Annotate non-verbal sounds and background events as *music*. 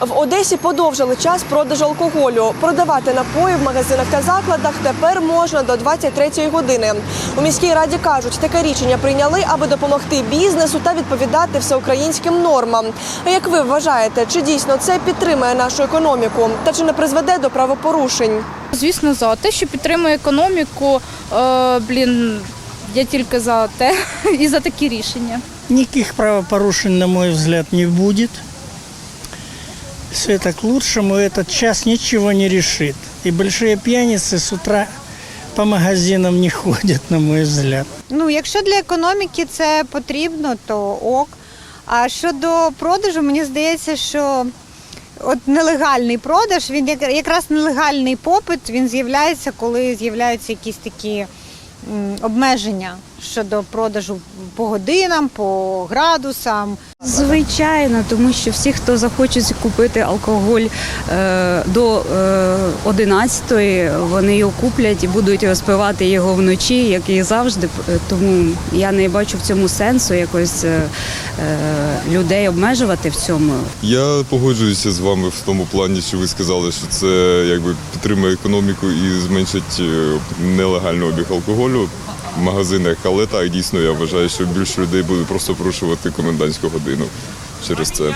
В Одесі подовжили час продажу алкоголю. Продавати напої в магазинах та закладах тепер можна до 23-ї години. У міській раді кажуть, таке рішення прийняли, аби допомогти бізнесу та відповідати всеукраїнським нормам. А як ви вважаєте, чи дійсно це підтримує нашу економіку та чи не призведе до правопорушень? Звісно, за те, що підтримує економіку. Е, блін, я тільки за те *laughs* і за такі рішення. Никаких правопорушений, на мой взгляд, не будет Все это к лучшему. Этот час ничего не решит. И большие пьяницы с утра по магазинам не ходят, на мой взгляд. Ну, якщо для економіки це потрібно, то ок. А щодо продажу, мені здається, що от нелегальний продаж, він як- якраз нелегальний попит, він з'являється, коли з'являються якісь такі м, обмеження щодо продажу по годинам, по градусам. Звичайно, тому що всі, хто захочуть купити алкоголь е, до е, 11-ї, вони його куплять і будуть розпивати його вночі, як і завжди. Тому я не бачу в цьому сенсу якось е, е, людей обмежувати в цьому. Я погоджуюся з вами в тому плані, що ви сказали, що це якби підтримує економіку і зменшить е, нелегальний обіг алкоголю магазинах. Але так дійсно я вважаю, що більше людей буде просто порушувати комендантську годину через це.